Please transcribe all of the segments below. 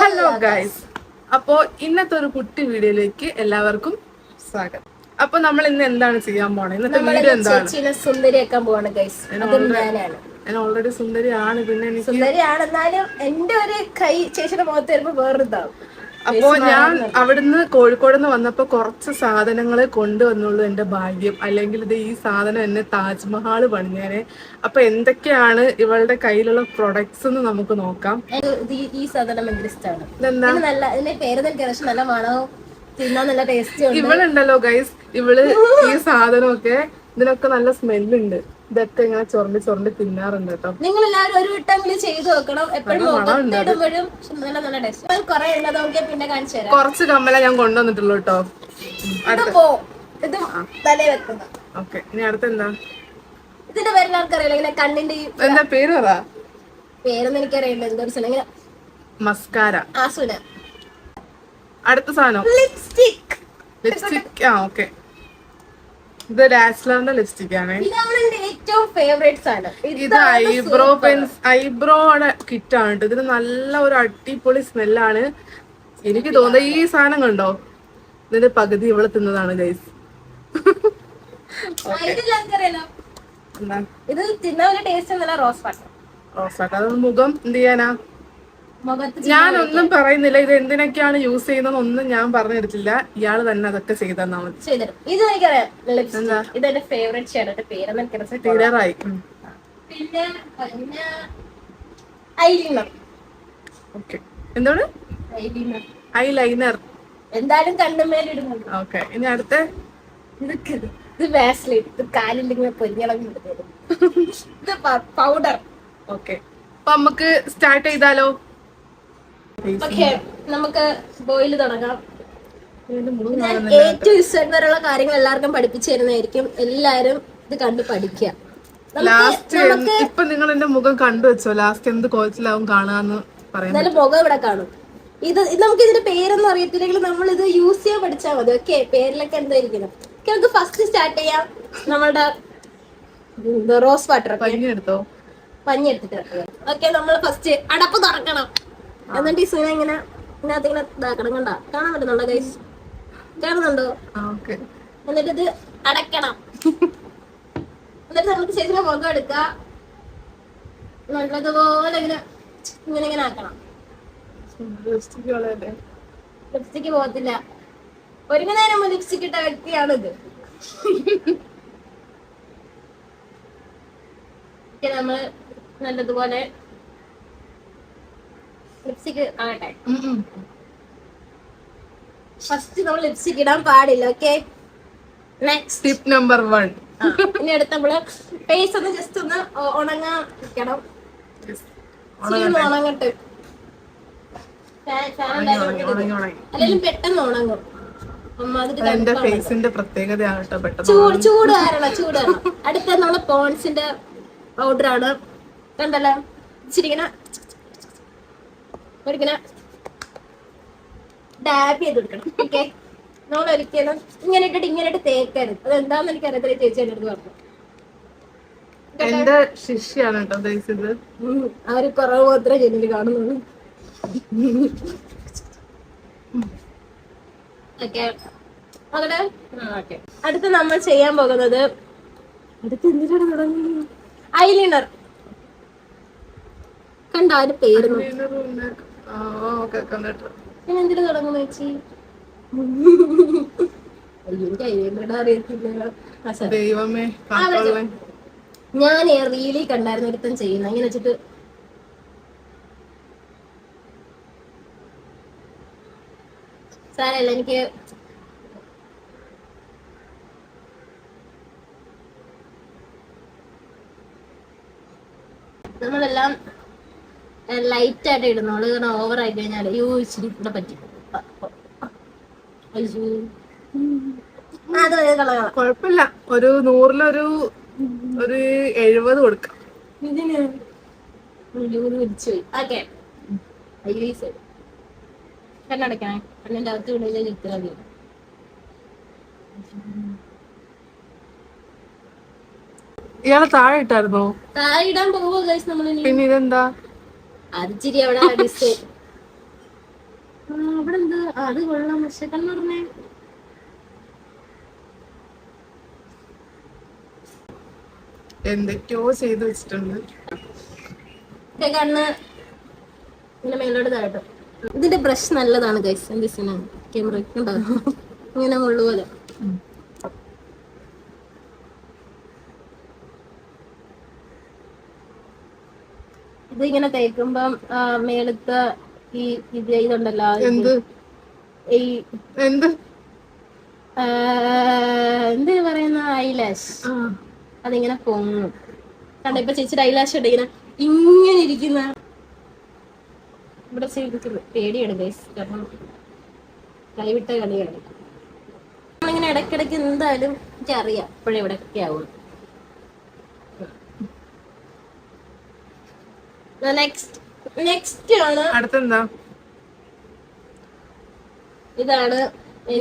Hello guys. അപ്പോ ഇന്നത്തെ ഒരു കുട്ടി വീഡിയോയിലേക്ക് എല്ലാവർക്കും സ്വാഗതം. അപ്പൊ നമ്മൾ ഇന്ന് എന്താണ് ചെയ്യാൻ പോണേ? ഇന്നത്തെ വീഡിയോ എന്താണ്? സുന്ദരിയാക്കാൻ പോവാണ് ഗൈസ്. ഞാൻ ഓൾറെഡി സുന്ദരിയാണ്. പിന്നെ സുന്ദരിയാണെന്നാലും എന്റെ ഒരു കൈ ചേച്ചിയുടെ മുഖത്ത് വരുമ്പോ വേറൊരിതാവും അപ്പോ ഞാൻ അവിടുന്ന് കോഴിക്കോട് നിന്ന് വന്നപ്പോ കുറച്ച് സാധനങ്ങളെ കൊണ്ടുവന്നുള്ളൂ എന്റെ ഭാഗ്യം. അല്ലെങ്കിൽ ഇത് ഈ സാധനം എന്നെ താജ്മഹാൾ പണിഞ്ഞേനെ. അപ്പൊ എന്തൊക്കെയാണ് ഇവളുടെ കയ്യിലുള്ള പ്രൊഡക്ട്സ് എന്ന് നമുക്ക് നോക്കാം. ഈ- സാധനം ഭയങ്കര ഇഷ്ടമാണ് ഇതെന്താ? നല്ല ഇതിന്റെ പേര് എനിക്ക് നല്ല മണവും തിന്നാൻ നല്ല ടേസ്റ്റി ഉണ്ട്. ഇവളുണ്ടല്ലോ ഗൈസ് ഇവൾ ഈ സാധനമൊക്കെ ഇതിനൊക്കെ നല്ല സ്മെല്ലുണ്ട് ഇതൊക്കെ ഇങ്ങനെ ചൊറണ്ടി ചൊറണ്ടി തിന്നാറുണ്ട് കേട്ടോ നിങ്ങൾ എല്ലാവരും ഒരു വട്ടമെങ്കിലും ചെയ്തു നോക്കണം. എപ്പോഴും മുഖത്തിടുമ്പോഴും നല്ല നല്ല ടേസ്റ്റ് കുറെ ഉള്ളത് നോക്കിയാൽ പിന്നെ കാണിച്ചു തരാം. കുറച്ച് കമ്മല ഞാൻ കൊണ്ടുവന്നിട്ടുള്ളൂ കേട്ടോ ഇത് പോ. ഇത് തലേ വെക്കുന്ന. ഓക്കെ. ഇനി അടുത്ത എന്താ ഇതിന്റെ പേര് ആർക്കറിയില്ല ഇങ്ങനെ കണ്ണിന്റെ എന്താ പേര് പറ? പേരൊന്നും എനിക്കറിയില്ല. എന്തോ ഒരു സ്ഥലം ഇങ്ങനെ മസ്കാര. ആസുന. അടുത്ത സാധനം. ലിപ്സ്റ്റിക്. ലിപ്സ്റ്റിക്. ആ ഓക്കെ. ഇത് ഡാസ്ലറിന്റെ ലിപ്സ്റ്റിക് ആണ്. ഇതാണ് എന്റെ ഏറ്റവും ഫേവറേറ്റ്സ് ആണ് ഇത് ഐബ്രോ പെൻസ് ഐബ്രോയുടെ കിറ്റ് ആണ് കേട്ടോ ഇതിന് നല്ല ഒരു അടിപൊളി സ്മെല്ലാണ് എനിക്ക് തോന്നുന്നത് ഈ സാധനം കണ്ടോ? ഇതിന്റെ പകുതി ഇവിടെ തിന്നതാണ് ഗൈസ് ഇത് തിന്നാൻ ടേസ്റ്റ് നല്ല റോസ് വാട്ടർ റോസാട്ട് അത് മുഖം എന്ത് ചെയ്യാനാ? ഞാനൊന്നും പറയുന്നില്ല. ഇത് എന്തിനൊക്കെയാണ് യൂസ് ചെയ്യുന്നത് ഒന്നും ഞാൻ പറഞ്ഞെടുത്തില്ല ഇയാൾ തന്നെ അതൊക്കെ ചെയ്തെന്നാ മതി. ഇത് എനിക്കറിയാം. ലിപ്സ്റ്റിക്. ഇത് എന്റെ ഫേവറേറ്റ് പേരൊന്നും എനിക്കറിയാം പിന്നെ പിന്നെ ഐലിനർ. ഓക്കെ എന്താണ് ഐലിനർ. ഐ ലൈനർ എന്തായാലും ഓക്കെ ഇനി അടുത്ത? ഇതൊക്കെ ഇത്. വാസ്ലിൻ ഇത് കാലിൽ ഇങ്ങനെ പൊരിഞ്ഞിളങ്ങി ഇത് പൗഡർ ഓക്കെ അപ്പൊ നമുക്ക് സ്റ്റാർട്ട് ചെയ്താലോ? ഓക്കെ നമുക്ക് ബോയിൽ തുടങ്ങാം. ഞാൻ ഏറ്റവും ഇഷ്ടം വരെയുള്ള കാര്യങ്ങൾ എല്ലാവർക്കും പഠിപ്പിച്ചു തരുന്നതായിരിക്കും എല്ലാരും ഇത് കണ്ട് പഠിക്കുക. നമുക്ക് ലാസ്റ്റ് ഇപ്പൊ നിങ്ങൾ എന്റെ മുഖം കണ്ടു വെച്ചോ? ലാസ്റ്റ് എന്ത് കോച്ചിലാവും കാണാന്ന് പറയാം എന്നാലും മുഖം ഇവിടെ കാണും. ഇത് നമുക്ക് ഇതിന്റെ പേരൊന്നും അറിയത്തില്ലെങ്കിൽ നമ്മൾ ഇത് യൂസ് ചെയ്യാൻ പഠിച്ചാൽ മതി. ഓക്കെ പേരിലൊക്കെ എന്തായിരിക്കണം? നമുക്ക് ഫസ്റ്റ് സ്റ്റാർട്ട് ചെയ്യാം. നമ്മളുടെ റോസ് വാട്ടർ പഞ്ഞി എടുത്തോ പഞ്ഞി എടുത്തിട്ട് ഓക്കെ നമ്മൾ ഫസ്റ്റ് അടപ്പ് തുറക്കണം. എന്നിട്ട് ഈ സൂന ഇങ്ങനെ ഇതിനകത്ത് ഇങ്ങനെ ഇതാക്കണം കണ്ട കാണാൻ പറ്റുന്നുണ്ടോ ഗൈസ് കാണുന്നുണ്ടോ? എന്നിട്ട് ഇത് അടക്കണം എന്നിട്ട് നമുക്ക് ശരിക്കും മുഖം എടുക്കുക നല്ലതുപോലെ ഇങ്ങനെ ഇങ്ങനെ ഇങ്ങനെ ആക്കണം. ലിപ്സ്റ്റിക്ക് പോകത്തില്ല. ഒരുങ്ങുന്നതിന് ലിപ്സ്റ്റിക് ഇട്ട വ്യക്തിയാണ് ഇത് ഓക്കേ, നമ്മൾ നല്ലതുപോലെ ലിപ്സ്റ്റിക് ആകട്ടെ ഫസ്റ്റ് നമ്മൾ ലിപ്സ്റ്റിക് ഇടാൻ പാടില്ല okay next tip number one ഇനി അടുത്ത് നമ്മൾ ഫേസ് ഒന്ന് ജസ്റ്റ് ഒന്ന് ഉണങ്ങാൻ ഒന്ന് ഉണങ്ങട്ടെ. അല്ലെങ്കിൽ പെട്ടെന്ന് ഉണങ്ങും. എന്റെ ഫേസിന്റെ പ്രത്യേകതയാണ് ചൂട് ചൂട് കാരണം ചൂട് അടുത്ത നമ്മൾ പോൺസിന്റെ പൗഡർ ആണ്. കണ്ടല്ലോ? ഇച്ചിരി ഇങ്ങനെ ഡാബ് ചെയ്ത് കൊടുക്കണം ഓക്കെ നമ്മൾ ഒരിക്കലും ഇങ്ങനെ ഇട്ടിട്ട് ഇങ്ങനെ ഇട്ട് തേക്കരുത്. അത് എന്താന്ന് എനിക്ക് അറിയത്തില്ല ചേച്ചി എന്റെ അടുത്ത് പറഞ്ഞു. എന്റെ ശിഷ്യാണ് കേട്ടോ ഉദ്ദേശിച്ചത്? ആ ഒരു കുറവ് മാത്രമേ ജനിയിൽ കാണുന്നുള്ളൂ. ഓക്കെ അവിടെ ഓക്കെ അടുത്ത് നമ്മൾ ചെയ്യാൻ പോകുന്നത് അടുത്ത് എന്തിനാണ് തുടങ്ങുന്നത് ഐലിനർ കണ്ടോ പേര്. ആ ഓക്കെ കണ്ടിട്ട് ഞാൻ എന്തിനു തുടങ്ങുന്നു ചേച്ചി? റീലി കണ്ടായിരുന്നു ഒരുത്തം ചെയ്യുന്ന. അങ്ങനെ വെച്ചിട്ട് സാരല്ല എനിക്ക് നമ്മളെല്ലാം ലൈറ്റ് ആയിട്ട് ഇടുന്നോൾ കാരണം ഓവർ ആയി കഴിഞ്ഞാൽ അയ്യോ ഇച്ചിരി ഇവിടെ പറ്റി. കൊഴപ്പില്ല. കുഴപ്പമില്ല. ഒരു നൂറിലൊരു ഒരു എഴുപത് കൊടുക്കാം. ഇതിന് ഉള്ളിൽ വിരിച്ചു പോയി. ഓക്കെ. അയ്യോ ഈ സൈഡ് കണ്ണടക്കണേ കണ്ണിന്റെ അകത്ത് വിടുന്ന ചിത്രം മതി. ഇയാളെ താഴെ ഇട്ടായിരുന്നോ? താഴെ ഇടാൻ പോവോ ഗൈസ് പിന്നെ ഇതെന്താ? അവിടെ എന്ത് അത് കൊള്ളാം. പക്ഷെ പറഞ്ഞേ എന്തൊക്കെയോ ചെയ്ത് വെച്ചിട്ടുണ്ട്. ഒക്കെ കണ്ണ് ഇങ്ങനെ മേലോട്ട് താഴോട്ട്. ഇതിന്റെ ബ്രഷ് നല്ലതാണ് ഗൈസ് എന്ത് ക്യാമറ ഉണ്ടാകും ഇങ്ങനെ മുള്ളു ഇത് ഇങ്ങനെ തേക്കുമ്പം മേളത്ത് ഈ ഇത് ഇതുണ്ടല്ലോ എന്ത്? ഈ എന്ത്? എന്ത് പറയുന്ന ഐലാഷ്? അതിങ്ങനെ പൊങ്ങും. കണ്ട ഇപ്പൊ ചേച്ചിയുടെ ഐലാഷ് ഉണ്ട് ഇങ്ങനെ ഇങ്ങനെ ഇരിക്കുന്ന. ഇവിടെ പേടിയാണ് ബേസ് കാരണം കൈവിട്ട കളിയാണ്. നമ്മളിങ്ങനെ ഇടയ്ക്കിടയ്ക്ക് എന്തായാലും എനിക്ക് അറിയാം ഇപ്പോഴേ ഇവിടെ ഒക്കെ ആവും നെക്സ്റ്റ് നെക്സ്റ്റ് ആണ് അടുത്തെന്താ? ഇതാണ്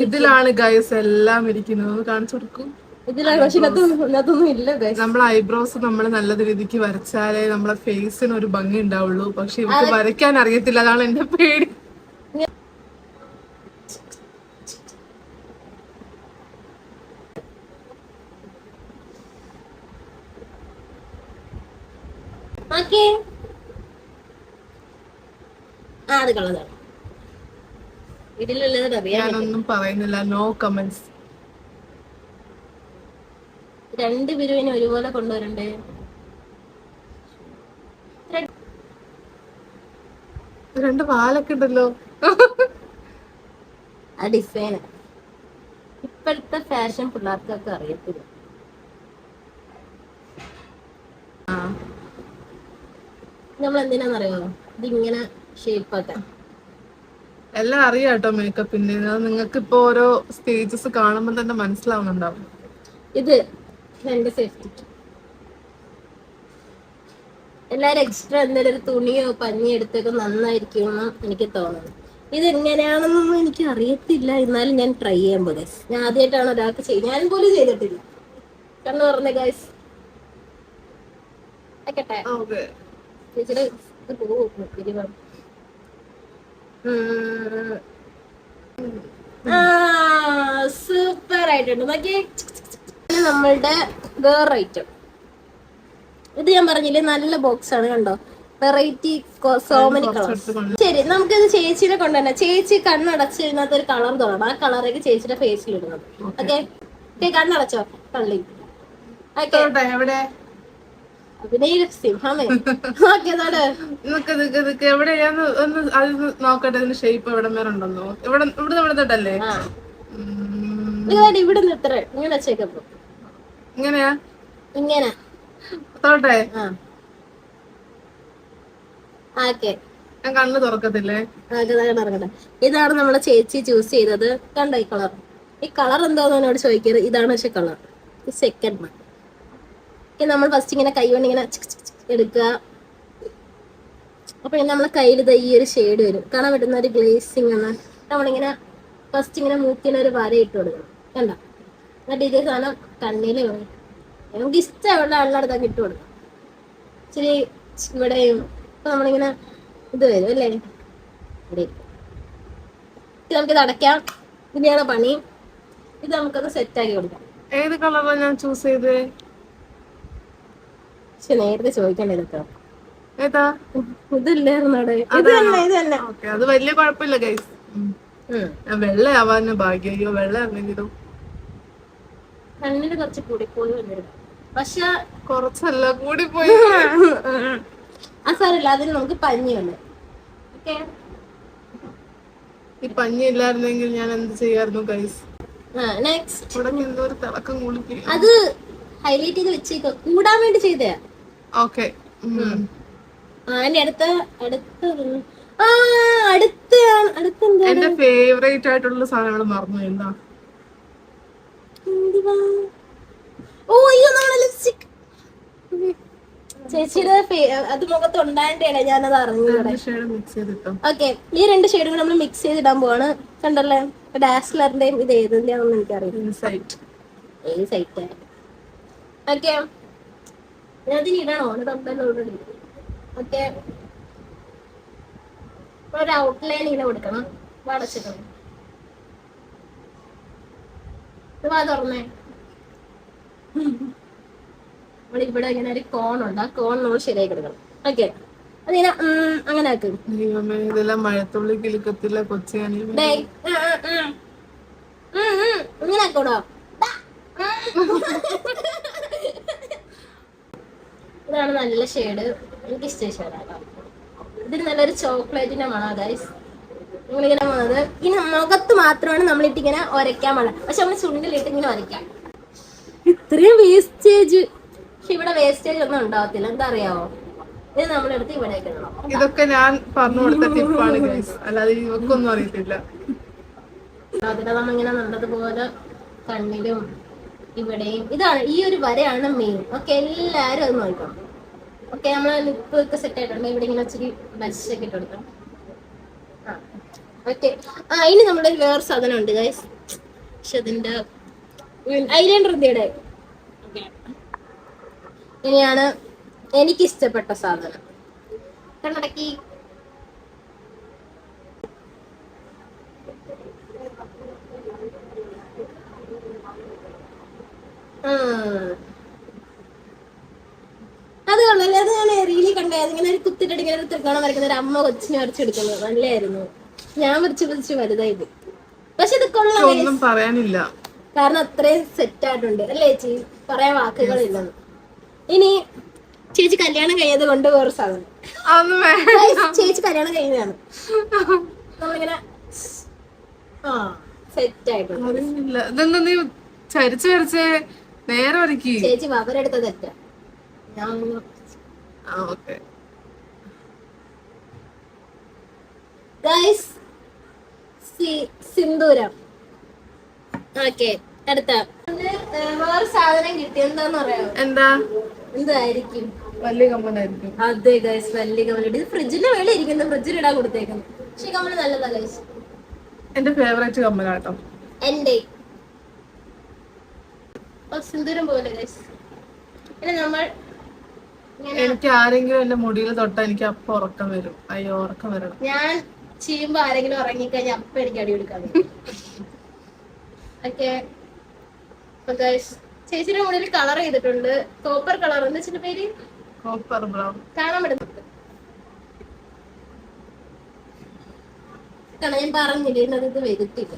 ഇതിലാണ് ഗൈസ് എല്ലാം ഇരിക്കുന്നത്. കാണിച്ചു കൊടുക്കും. ഇതിലാണ് പക്ഷെ ഇതിനകത്തൊന്നും ഇതിനകത്തൊന്നും ഇല്ല നമ്മളെ ഐബ്രോസ് നമ്മൾ നല്ല രീതിക്ക് വരച്ചാലേ നമ്മളെ ഫേസിന് ഒരു ഭംഗി ഉണ്ടാവുള്ളൂ. പക്ഷെ ഇവർക്ക് വരയ്ക്കാൻ അറിയത്തില്ല. അതാണ് എന്റെ പേടി ഓക്കേ ഞാനൊന്നും പറയുന്നില്ല. നോ കമന്റ്സ് രണ്ട് ബിരുവിനെ ഒരുപോലെ കൊണ്ടുവരണ്ടേ? രണ്ട് വാലൊക്കെ ഉണ്ടല്ലോ. ആ ഡിസൈൻ ഇപ്പോഴത്തെ ഫാഷൻ പിള്ളേർക്കൊക്കെ അറിയത്തില്ല. നമ്മൾ എന്തിനാന്നറിയോ ഇതിങ്ങനെ എല്ലാം അറിയാം കേട്ടോ മേക്കപ്പിന്റെ നിങ്ങൾക്ക് ഇപ്പൊ ഓരോ സ്റ്റേജസ് കാണുമ്പോൾ തന്നെ മനസ്സിലാവുന്നുണ്ടാവും. ഇത് എന്റെ സേഫ്റ്റിക്ക് എല്ലാരും എക്സ്ട്രാ എന്തെങ്കിലും ഒരു തുണിയോ പഞ്ഞിയോ എടുത്തൊക്കെ നന്നായിരിക്കുമെന്ന് എനിക്ക് തോന്നുന്നു. ഇത് എങ്ങനെയാണെന്നൊന്നും എനിക്ക് അറിയത്തില്ല. എന്നാലും ഞാൻ ട്രൈ ചെയ്യാൻ പോലെ ഞാൻ ആദ്യമായിട്ടാണ് ഒരാൾക്ക് ചെയ്ത് ഞാൻ പോലും ചെയ്തിട്ടില്ല. കണ്ണു പറഞ്ഞേ ഗൈസ് ആയിക്കട്ടെ ചേച്ചി ചേച്ചിയുടെ ഇത് പോകും സൂപ്പർ ആയിട്ടുണ്ട്. നോക്കിയേ. ഇത് നമ്മളുടെ വേറെ ഐറ്റം ഇത് ഞാൻ പറഞ്ഞില്ലേ നല്ല ബോക്സ് ആണ് കണ്ടോ? വെറൈറ്റി സോ മെനി കളേഴ്സ് ശരി നമുക്കിത് ചേച്ചിനെ കൊണ്ടുതന്നെ ചേച്ചി കണ്ണടച്ച് ഇതിനകത്ത് ഒരു കളർ തോന്നണം ആ കളറൊക്കെ ചേച്ചിയുടെ ഫേസിൽ ഇടണം. ഓക്കെ കണ്ണടച്ചോ? കള്ളി ഓക്കെ അഭിനയ സിംഹമേ എവിടെ ഞാൻ ഒന്ന് അത് നോക്കട്ടെ ഇതിന്റെ ഷേപ്പ് എവിടെ മേലെ ഉണ്ടെന്നോ? ഇവിടെ ഇവിടെ ഇവിടെ തൊട്ടല്ലേ? ഇവിടെ ഇത്ര ഇങ്ങനെ വെച്ചേക്കപ്പോ. ഇങ്ങനെയാ? ഇങ്ങനെ. തൊട്ടെ? ഞാൻ കണ്ണ് തുറക്കത്തില്ലേ? ഇതാണ് നമ്മളെ ചേച്ചി ചൂസ് ചെയ്തത്. കണ്ടോ ഈ കളർ ഈ കളർ എന്താന്ന് എന്നോട് ചോദിക്കരുത്. ഇതാണ് പക്ഷെ കളർ സെക്കൻഡ് വൺ നമ്മൾ ഫസ്റ്റ് ഇങ്ങനെ കൈ കൊണ്ട് ഇങ്ങനെ എടുക്കുക. അപ്പൊ നമ്മളെ കയ്യിൽ ഇത് ഈ ഒരു ഷെയ്ഡ് വരും. കാണാൻ പറ്റുന്ന ഒരു ഗ്ലേസിങ് ആണ്. നമ്മളിങ്ങനെ ഫസ്റ്റ് ഇങ്ങനെ മൂക്കിന് ഒരു വര ഇട്ട് കൊടുക്കണം. കണ്ട? എന്നിട്ട് ഇതേ സാധനം കണ്ണിൽ നമുക്ക് ഇഷ്ടമുള്ള ആളുടെ ഇട്ട് കൊടുക്കാം. ഇച്ചിരി ഇവിടെയും ഇപ്പൊ നമ്മളിങ്ങനെ ഇത് വരും അല്ലേ? ഇവിടെ. നമുക്ക് ഇത് അടയ്ക്കാം. ഇതിനെയാണ് പണി. ഇത് നമുക്കത് സെറ്റ് ആക്കി കൊടുക്കാം. ഏത് കളറാണ് ഞാൻ ചൂസ് ചെയ്തേ പക്ഷെ നേരത്തെ ചോദിക്കണ്ടേ ഇതൊക്കെ ഏതാ ഓക്കെ അത് വലിയ കുഴപ്പമില്ല ഗൈസ് ഭാഗ്യം അയ്യോ കണ്ണിന് കുറച്ച് കൂടിപ്പോയി വന്നിരുന്നു. പക്ഷെ കുറച്ചല്ല ആ അതിന് നമുക്ക് പഞ്ഞിയുണ്ട് ഓക്കെ. ഈ പഞ്ഞി ഇല്ലായിരുന്നെങ്കിൽ ഞാൻ എന്ത് ചെയ്യായിരുന്നു ഗൈസ് നെക്സ്റ്റ് ഇവിടെ എന്തോ ഒരു തിളക്കം കൂടി അത് ഹൈലൈറ്റ് ചെയ്ത് വെച്ചേക്കോ. കൂടാൻ വേണ്ടി ചെയ്തയാ. ഓക്കെ അതിന്റെ അടുത്ത അടുത്ത അടുത്ത അടുത്ത എന്റെ ഫേവറേറ്റ് ആയിട്ടുള്ള സാധനങ്ങൾ മറന്നു എന്താ? ഓ അയ്യോ നമ്മളെ ലിപ്സ്റ്റിക് ചേച്ചിയുടെ അത് മുഖത്ത് ഉണ്ടായിട്ടാണ് ഞാനത് അറിഞ്ഞത് ഓക്കെ ഈ രണ്ട് ഷെയ്ഡും നമ്മൾ മിക്സ് ചെയ്തിടാൻ പോവാണ്. കണ്ടല്ലേ? ഡാസ്ലറിന്റെയും ഇത് ഏതിന്റെയാണെന്ന് എനിക്കറിയാം ഓക്കെ അതിന് ഇടണോ ഒരു തമ്പലോട് ഓക്കെ ഒരു ഔട്ട്ലൈൻ ഇങ്ങനെ കൊടുക്കണം. വടച്ചിട്ടുണ്ട് ഇത് വാ തുറന്നേ. നമ്മളിവിടെ ഇങ്ങനെ ഒരു കോൺ ഉണ്ട്. ആ കോൺ നമ്മൾ ശരിയാക്കി എടുക്കണം ഓക്കെ അതിങ്ങനെ അങ്ങനെ ആക്കും. ഇതെല്ലാം മഴത്തുള്ളി ഇങ്ങനെ ആക്കോടോ നല്ല ഷെയ്ഡ് എനിക്ക് ഇഷ്ടം ഇത് ഇതിന് നല്ലൊരു ചോക്ലേറ്റിന്റെ മണ ഗൈസ് നമ്മളിങ്ങനെ വന്നത് ഇനി മുഖത്ത് മാത്രമാണ് നമ്മളിട്ട് ഇങ്ങനെ ഒരയ്ക്കാൻ പാടില്ല. പക്ഷെ നമ്മൾ ചുണ്ടിലിട്ട് ഇങ്ങനെ ഒരയ്ക്കാം. ഇത്രയും വേസ്റ്റേജ് പക്ഷെ ഇവിടെ വേസ്റ്റേജ് ഒന്നും ഉണ്ടാവത്തില്ല. എന്താ അറിയാവോ ഇത് നമ്മളെടുത്ത് ഇവിടെ ഇതൊക്കെ ഞാൻ പറഞ്ഞു കൊടുത്ത ടിപ്പാണ് അല്ലാതെ ഇവക്കൊന്നും അറിയത്തില്ല. അതിനെ നമ്മളിങ്ങനെ നല്ലതുപോലെ കണ്ണിലും ഇവിടെയും ഇതാണ് ഈ ഒരു വരയാണ് മെയിൻ ഓക്കെ എല്ലാരും അത് നോക്കണം. ഓക്കെ നമ്മൾ ലിപ്പ് ഒക്കെ സെറ്റ് ആയിട്ടുണ്ട് ഇവിടെ ഇങ്ങനെ ഇച്ചിരി മരിച്ചൊക്കെ ഇട്ട് കൊടുക്കണം. ഓക്കെ ആ ഇനി നമ്മുടെ വേറെ സാധനം ഉണ്ട് ഗൈസ് പക്ഷെ അതിന്റെ ഐലൻഡർ ഇന്ത്യയുടെ ഇനിയാണ് എനിക്ക് ഇഷ്ടപ്പെട്ട സാധനം കണ്ണടക്കി ആ. അത് കൊള്ളല്ലേ അത് ഞാൻ റീലി കണ്ടേ അതിങ്ങനെ ഒരു കുത്തിട്ടിട്ട് ഇങ്ങനെ ഒരു ത്രികോണം വരയ്ക്കുന്ന ഒരു അമ്മ കൊച്ചിനെ വരച്ചെടുക്കുന്നത്. നല്ലായിരുന്നു ഞാൻ വരച്ച് വരച്ച് വലുതായത്. പക്ഷെ ഇത് കൊള്ളാം guys. ഒന്നും പറയാനില്ല. കാരണം അത്രയും സെറ്റ് ആയിട്ടുണ്ട്. അല്ലേ ചേച്ചി? പറയാൻ വാക്കുകളില്ലെന്ന് ഇനി ചേച്ചി കല്യാണം കഴിയത് കൊണ്ട് വേറെ സാധനം. അതൊന്നും വേ Guys, ചേച്ചി കല്യാണം കഴിഞ്ഞതാണ്. നമ്മളിങ്ങനെ ആ സെറ്റ് ആയിട്ടുണ്ട്. അറിയില്ല ഇതെന്താ നീ ചരിച്ച് വരച്ചേ? നേരെ വരയ്ക്ക്. ചേച്ചി അവരെടുത്ത തെറ്റാ. ഞാൻ ആ ഓക്കെ. ഗൈസ് സിന്ദൂരം. ഓക്കെ അടുത്ത. വേറെ സാധനം കിട്ടി. എന്താന്ന് പറയാം എന്താ? എന്തായിരിക്കും വലിയ കമ്മലായിരിക്കും. അതെ ഗൈസ് വലിയ കമലുണ്ട് ഇത് ഫ്രിഡ്ജിന്റെ മേളിൽ ഇരിക്കുന്നു. ഫ്രിഡ്ജിൽ ഇടാൻ കൊടുത്തേക്കുന്നു. പക്ഷെ ഈ കമൽ നല്ലതാ ഗൈസ് എന്റെ ഫേവറേറ്റ് കമ്മലാട്ടോ. എന്റെ. സിന്ദൂരം പോലെ ഗൈസ് പിന്നെ നമ്മൾ എനിക്ക് ആരെങ്കിലും എന്റെ മുടിയിൽ തൊട്ടാ എനിക്ക് അപ്പൊ ഉറക്കം വരും. അയ്യോ ഉറക്കം വരണം. ഞാൻ ചെയ്യുമ്പോ ആരെങ്കിലും ഉറങ്ങിക്കഴിഞ്ഞാൽ അപ്പൊ എനിക്ക് അടി കൊടുക്കാൻ ഓക്കെ ചേച്ചിയുടെ മുകളിൽ കളർ ചെയ്തിട്ടുണ്ട്. കോപ്പർ കളർ എന്ന് വെച്ചിട്ട് പേര്? കോപ്പർ ബ്രൗൺ കാണാൻ പറ്റുന്നുണ്ട് കാരണം ഞാൻ പറഞ്ഞില്ലേ ഇന്നത് ഇത് വരുത്തില്ല.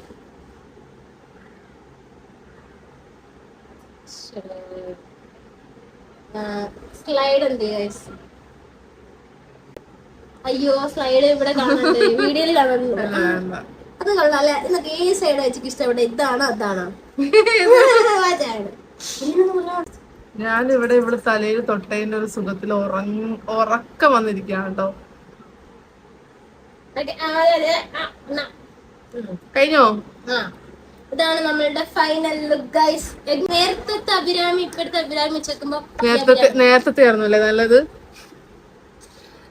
സ്ലൈഡ് എന്ത് guys. അയ്യോ സ്ലൈഡ് ഇവിടെ കാണുന്നുണ്ട് വീഡിയോയിൽ കാണുന്നുണ്ട് അത് കൊള്ളാം അല്ലെ? എന്നൊക്കെ ഈ സൈഡ് വെച്ചിട്ട് ഇഷ്ടപ്പെട്ട ഇതാണോ അതാണോ? ഞാനിവിടെ ഞാൻ ഇവിടെ ഇവിടെ തലയിൽ തൊട്ടതിന്റെ ഒരു സുഖത്തിൽ ഉറങ്ങ ഉറക്കം വന്നിരിക്കുകയാണ് കേട്ടോ. കഴിഞ്ഞോ. ഇതാണ് നമ്മളുടെ ഫൈനൽ ലുക്ക് ഗൈസ് നേരത്തെ അഭിരാമി ഇപ്പോഴത്തെ അഭിരാമി വെച്ചേക്കുമ്പോ നേരത്തെ നേരത്തെ ആയിരുന്നു അല്ലേ നല്ലത്?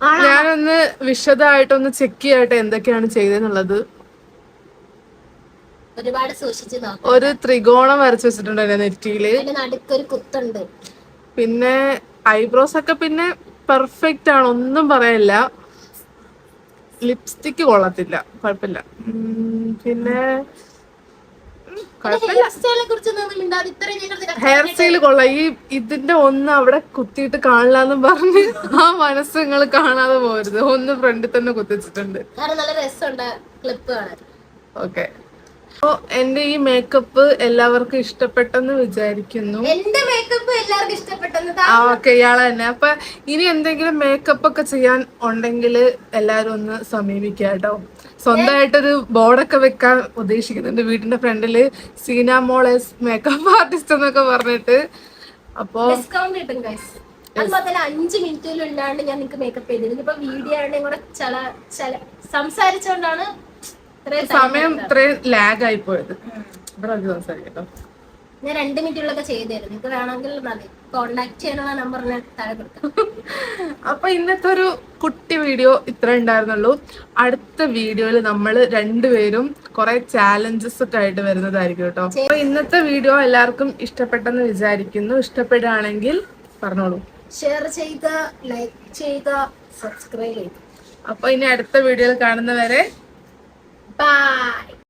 ഞാനൊന്ന് വിശദമായിട്ടൊന്ന് ചെക്ക് ചെയ്യട്ടെ എന്തൊക്കെയാണ് ചെയ്തെന്നുള്ളത്. ഒരുപാട് സൂക്ഷിച്ചു നോക്കാം. ഒരു ത്രികോണം വരച്ചു വെച്ചിട്ടുണ്ട് എന്റെ നെറ്റിയിൽ. നടുക്കൊരു കുത്തുണ്ട്. പിന്നെ ഐബ്രോസ് ഒക്കെ പിന്നെ പെർഫെക്റ്റ് ആണ് ഒന്നും പറയല്ല. ലിപ്സ്റ്റിക് കൊള്ളത്തില്ല കുഴപ്പമില്ല. പിന്നെ ഹെയർ സ്റ്റൈൽ കൊള്ളാം. ഈ ഇതിന്റെ ഒന്ന് അവിടെ കുത്തിയിട്ട് കാണില്ലാന്ന് പറഞ്ഞ് ആ മനസ്സ് നിങ്ങൾ കാണാതെ പോരുത്. ഒന്ന് ഫ്രണ്ടിൽ തന്നെ കുത്തിച്ചിട്ടുണ്ട്. ഓക്കെ അപ്പോ എന്റെ ഈ മേക്കപ്പ് എല്ലാവർക്കും ഇഷ്ടപ്പെട്ടെന്ന് വിചാരിക്കുന്നു. എന്റെ മേക്കപ്പ് എല്ലാവർക്കും ഇഷ്ടപ്പെട്ടെന്ന് ഓക്കെ ഇയാളെ തന്നെ. അപ്പൊ ഇനി എന്തെങ്കിലും മേക്കപ്പ് ഒക്കെ ചെയ്യാൻ ഉണ്ടെങ്കിൽ എല്ലാരും ഒന്ന് സമീപിക്കുക കേട്ടോ സ്വന്തമായിട്ടൊരു ബോർഡൊക്കെ വെക്കാൻ ഉദ്ദേശിക്കുന്നുണ്ട്. വീടിന്റെ ഫ്രണ്ടിൽ സീന മോളേസ് മേക്കപ്പ് ആർട്ടിസ്റ്റ് എന്നൊക്കെ പറഞ്ഞിട്ട്. അപ്പോ ഡിസ്കൗണ്ട് കിട്ടും ഗൈസ് അതുപോലെ അഞ്ച് ഞാൻ നിങ്ങൾക്ക് മേക്കപ്പ് ചെയ്തിരുന്നു ഇപ്പൊ വീഡിയോ ആണെങ്കിൽ കൂടെ ചല ചല സംസാരിച്ചോണ്ടാണ് സമയം. ഇത്രയും ലാഗ് ആയി പോയത്. ഇവിടെ സംസാരിക്കട്ടോ ഞാൻ രണ്ട് മിനിറ്റുള്ളൊക്കെ ചെയ്തു തരും. നിങ്ങൾക്ക് വേണമെങ്കിൽ മതി. കോണ്ടാക്ട് ചെയ്യാനുള്ള നമ്പറിന് താഴെ കൊടുക്കാം. അപ്പൊ ഇന്നത്തെ ഒരു കുട്ടി വീഡിയോ ഇത്ര ഉണ്ടായിരുന്നുള്ളൂ. അടുത്ത വീഡിയോയിൽ നമ്മൾ രണ്ടുപേരും കുറെ ചാലഞ്ചസ് ഒക്കെ ആയിട്ട് വരുന്നതായിരിക്കും കേട്ടോ. അപ്പൊ ഇന്നത്തെ വീഡിയോ എല്ലാവർക്കും ഇഷ്ടപ്പെട്ടെന്ന് വിചാരിക്കുന്നു. ഇഷ്ടപ്പെടുകയാണെങ്കിൽ പറഞ്ഞോളൂ. ഷെയർ ചെയ്ത് ലൈക്ക് ചെയ്ത് സബ്സ്ക്രൈബ് ചെയ്ത് അപ്പൊ ഇനി അടുത്ത വീഡിയോയിൽ കാണുന്നവരെ ബൈ